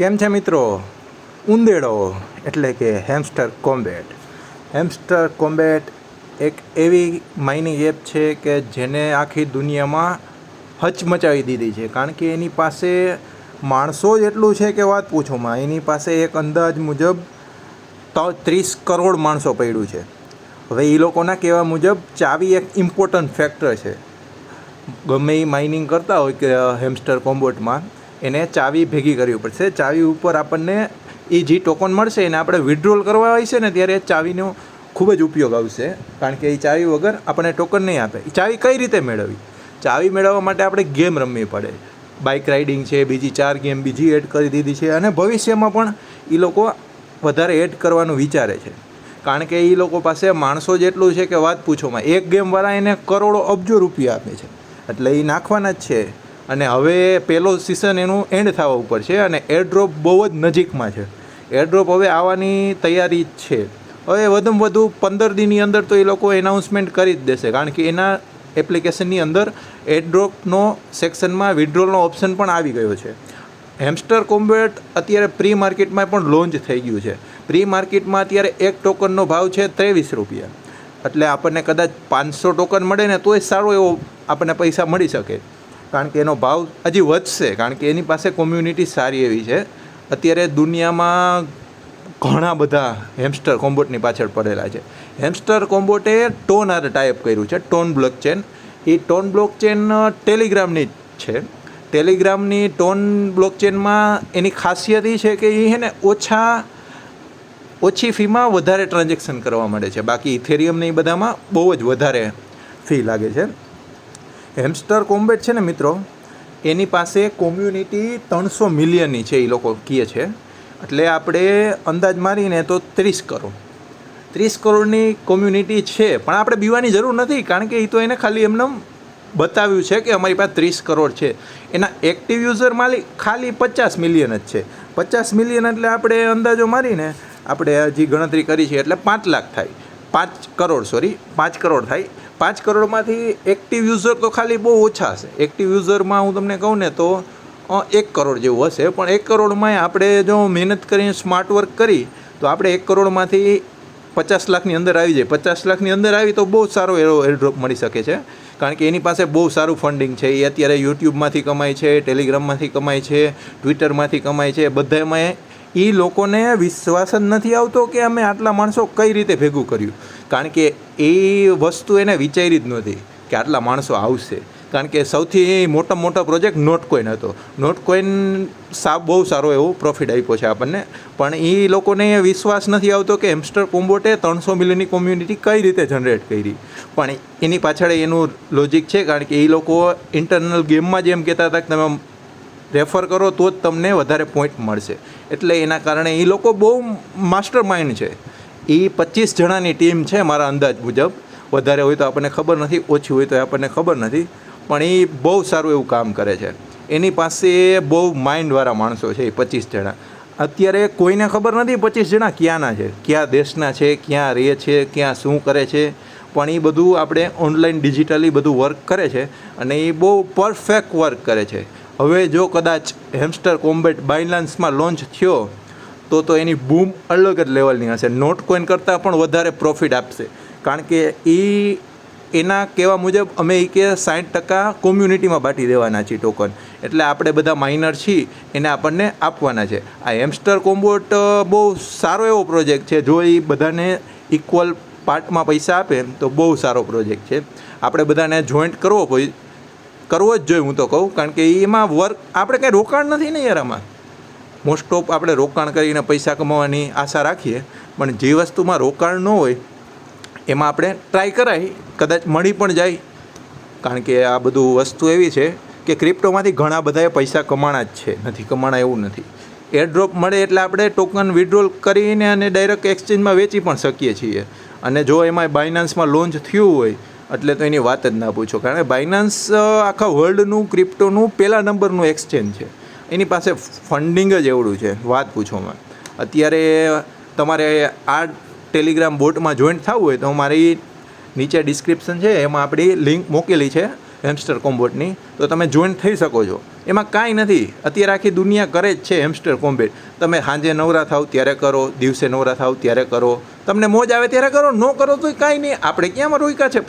કેમ છે મિત્રો? ઉંદેડો, એટલે કે હેમસ્ટર કોમ્બેટ હેમસ્ટર કોમ્બેટ એક એવી માઇનિંગ એપ છે કે જેને આખી દુનિયામાં હચમચાવી દીધી છે. કારણ કે એની પાસે માણસો જ એટલું છે કે વાત પૂછોમાં એની પાસે એક અંદાજ મુજબ ત્રીસ કરોડ માણસો પડ્યું છે. હવે એ લોકોના કહેવા મુજબ ચાવી એક ઇમ્પોર્ટન્ટ ફેક્ટર છે. ગમે એ માઇનિંગ કરતા હોય કે હેમસ્ટર કોમ્બોટમાં એને ચાવી ભેગી કરવી પડશે. ચાવી ઉપર આપણને એ જે ટોકન મળશે એને આપણે વિડ્રોલ કરવા હોય છે ને ત્યારે ચાવીનો ખૂબ જ ઉપયોગ આવશે. કારણ કે એ ચાવી વગર આપણને ટોકન નહીં આપે. એ ચાવી કઈ રીતે મેળવવી? ચાવી મેળવવા માટે આપણે ગેમ રમવી પડે. બાઇક રાઇડિંગ છે, બીજી ચાર ગેમ બીજી એડ કરી દીધી છે અને ભવિષ્યમાં પણ એ લોકો વધારે એડ કરવાનું વિચારે છે. કારણ કે એ લોકો પાસે માણસો જેટલું છે કે વાત પૂછોમાં. એક ગેમવાળા એને કરોડો અબજો રૂપિયા આપે છે. એટલે એ નાખવાના જ છે. અને હવે પહેલો સિઝન એનું એન્ડ થવા ઉપર છે અને એરડ્રોપ બહુ જ નજીકમાં છે. એરડ્રોપ હવે આવવાની તૈયારી જ છે. હવે વધુમાં વધુ પંદર દિનની અંદર તો એ લોકો એનાઉન્સમેન્ટ કરી જ દેશે. કારણ કે એના એપ્લિકેશનની અંદર એરડ્રોપનો સેક્શનમાં વિડ્રોલનો ઓપ્શન પણ આવી ગયો છે. હેમસ્ટર કોમ્બેટ અત્યારે પ્રી માર્કેટમાં પણ લોન્ચ થઈ ગયું છે. પ્રી માર્કેટમાં અત્યારે એક ટોકનનો ભાવ છે ત્રેવીસ રૂપિયા. એટલે આપણને કદાચ પાંચસો ટોકન મળે ને તોય સારો એવો આપણને પૈસા મળી શકે. કારણ કે એનો ભાવ હજી વધશે, કારણ કે એની પાસે કોમ્યુનિટી સારી એવી છે. અત્યારે દુનિયામાં ઘણા બધા હેમસ્ટર કોમ્બોટની પાછળ પડેલા છે. હેમસ્ટર કોમ્બોટે ટોન આર ટાઈપ કર્યું છે, ટોન બ્લોક ચેન એ ટોન બ્લોક ચેન ટેલિગ્રામની જ છે. ટેલિગ્રામની ટોન બ્લોક ચેનમાં એની ખાસિયત એ છે કે એ છે ને ઓછા, ઓછી ફીમાં વધારે ટ્રાન્ઝેક્શન કરવા મળે છે. બાકી ઇથેરિયમને એ બધામાં બહુ જ વધારે ફી લાગે છે. હેમસ્ટર કોમ્બેટ છે ને મિત્રો, એની પાસે કોમ્યુનિટી ત્રણસો મિલિયનની છે, એ લોકો કહે છે. એટલે આપણે અંદાજ મારીને તો ત્રીસ કરોડ. ત્રીસ કરોડની કોમ્યુનિટી છે, પણ આપણે બીવાની જરૂર નથી, કારણ કે એ તો એને ખાલી એમને બતાવ્યું છે કે અમારી પાસે ત્રીસ કરોડ છે. એના એક્ટિવ યુઝર માલી ખાલી પચાસ મિલિયન જ છે. પચાસ મિલિયન એટલે આપણે અંદાજો મારીને આપણે હજી ગણતરી કરી છે, એટલે પાંચ લાખ થાય. પાંચ કરોડ સોરી પાંચ કરોડ થાય. પાંચ કરોડમાંથી એક્ટિવ યુઝર તો ખાલી બહુ ઓછા હશે. એક્ટિવ યુઝરમાં હું તમને કહું ને તો એક કરોડ જેવું હશે. પણ એક કરોડમાં આપણે જો મહેનત કરીને સ્માર્ટ વર્ક કરી, તો આપણે એક કરોડમાંથી પચાસ લાખની અંદર આવી જાય. પચાસ લાખની અંદર આવી તો બહુ સારો એવો એરડ્રોપ મળી શકે છે. કારણ કે એની પાસે બહુ સારું ફંડિંગ છે. એ અત્યારે યુટ્યુબમાંથી કમાય છે, ટેલિગ્રામમાંથી કમાય છે, ટ્વિટરમાંથી કમાય છે. બધામાં એ લોકોને વિશ્વાસ જ નથી આવતો કે અમે આટલા માણસો કઈ રીતે ભેગું કર્યું. કારણ કે એ વસ્તુ એને વિચારી જ નહોતી કે આટલા માણસો આવશે. કારણ કે સૌથી મોટો મોટો પ્રોજેક્ટ નોટ કોઈન હતો. નોટ કોઈન સા, બહુ સારો એવો પ્રોફિટ આપ્યો છે આપણને. પણ એ લોકોને વિશ્વાસ નથી આવતો કે હેમસ્ટર કોમ્બોટે ત્રણસો મિલિયનની કોમ્યુનિટી કઈ રીતે જનરેટ કરી. પણ એની પાછળ એનું લોજિક છે કારણ કે એ લોકો ઇન્ટરનલ ગેમમાં જેમ કહેતા હતા કે તમે રેફર કરો તો જ તમને વધારે પોઈન્ટ મળશે. એટલે એના કારણે એ લોકો બહુ માસ્ટર માઇન્ડ છે. એ પચીસ જણાની ટીમ છે મારા અંદાજ મુજબ. વધારે હોય તો આપણને ખબર નથી, ઓછી હોય તો આપણને ખબર નથી, પણ એ બહુ સારું એવું કામ કરે છે. એની પાસે બહુ માઇન્ડવાળા માણસો છે એ પચીસ જણા. અત્યારે કોઈને ખબર નથી પચીસ જણા ક્યાંના છે, ક્યાં દેશના છે, ક્યાં રહે છે, ક્યાં શું કરે છે, પણ એ બધું આપણે ઓનલાઈન ડિજિટલી બધું વર્ક કરે છે અને એ બહુ પરફેક્ટ વર્ક કરે છે. હવે જો કદાચ હેમસ્ટર કોમ્બેટ બાયલાન્સમાં લોન્ચ થયો તો તો એની બૂમ અલગ જ લેવલની હશે. નોટ કોઈન કરતાં પણ વધારે પ્રોફિટ આપશે. કારણ કે એ એના કહેવા મુજબ અમે એ કે સાઠ ટકા કોમ્યુનિટીમાં બાટી દેવાના છીએ ટોકન એટલે આપણે બધા માઇનર છીએ, એને આપણને આપવાના છે. આ હેમસ્ટર કોમ્બોટ બહુ સારો એવો પ્રોજેક્ટ છે. જો એ બધાને ઇક્વલ પાર્ટમાં પૈસા આપે, તો બહુ સારો પ્રોજેક્ટ છે. આપણે બધાને જોઈન્ટ કરવો કરવો જ જોઈએ હું તો કહું. કારણ કે એમાં વર્ક આપણે કંઈ રોકાણ નથી ને યાર આમાં. મોસ્ટ ઓફ આપણે રોકાણ કરીને પૈસા કમાવાની આશા રાખીએ, પણ જે વસ્તુમાં રોકાણ ન હોય, એમાં આપણે ટ્રાય કરાય, કદાચ મળી પણ જાય. કારણ કે આ બધું વસ્તુ એવી છે કે ક્રિપ્ટોમાંથી ઘણા બધાએ પૈસા કમાણા જ છે, નથી કમાણા એવું નથી. એરડ્રોપ મળે એટલે આપણે ટોકન વિડ્રોલ કરીને અને ડાયરેક્ટ એક્સચેન્જમાં વેચી પણ શકીએ છીએ. અને જો એમાં બાયનાન્સમાં લોન્ચ થયું હોય, એટલે તો એની વાત જ ના પૂછો. કારણ કે બાયનાન્સ આખા વર્લ્ડનું ક્રિપ્ટોનું પહેલા નંબરનું એક્સચેન્જ છે. એની પાસે ફંડિંગ જ એવડું છે, વાત પૂછોમાં અત્યારે તમારે આ ટેલિગ્રામ બોટમાં જોઈન્ટ થવું હોય તો મારી નીચે ડિસ્ક્રિપ્શન છે, એમાં આપણી લિંક મૂકેલી છે હેમસ્ટર કોમ્બોટની તો તમે જોઈન્ટ થઈ શકો છો. એમાં કાંઈ નથી. અત્યારે આખી દુનિયા કરે જ છે હેમસ્ટર કોમ્બેટ તમે સાંજે નવરા થાવ ત્યારે કરો, દિવસે નવરા થાવ ત્યારે કરો. તમને મોજ આવે ત્યારે કરો, ન કરો તો કાંઈ નહીં. આપણે ક્યાંમાં રોક્યા છે?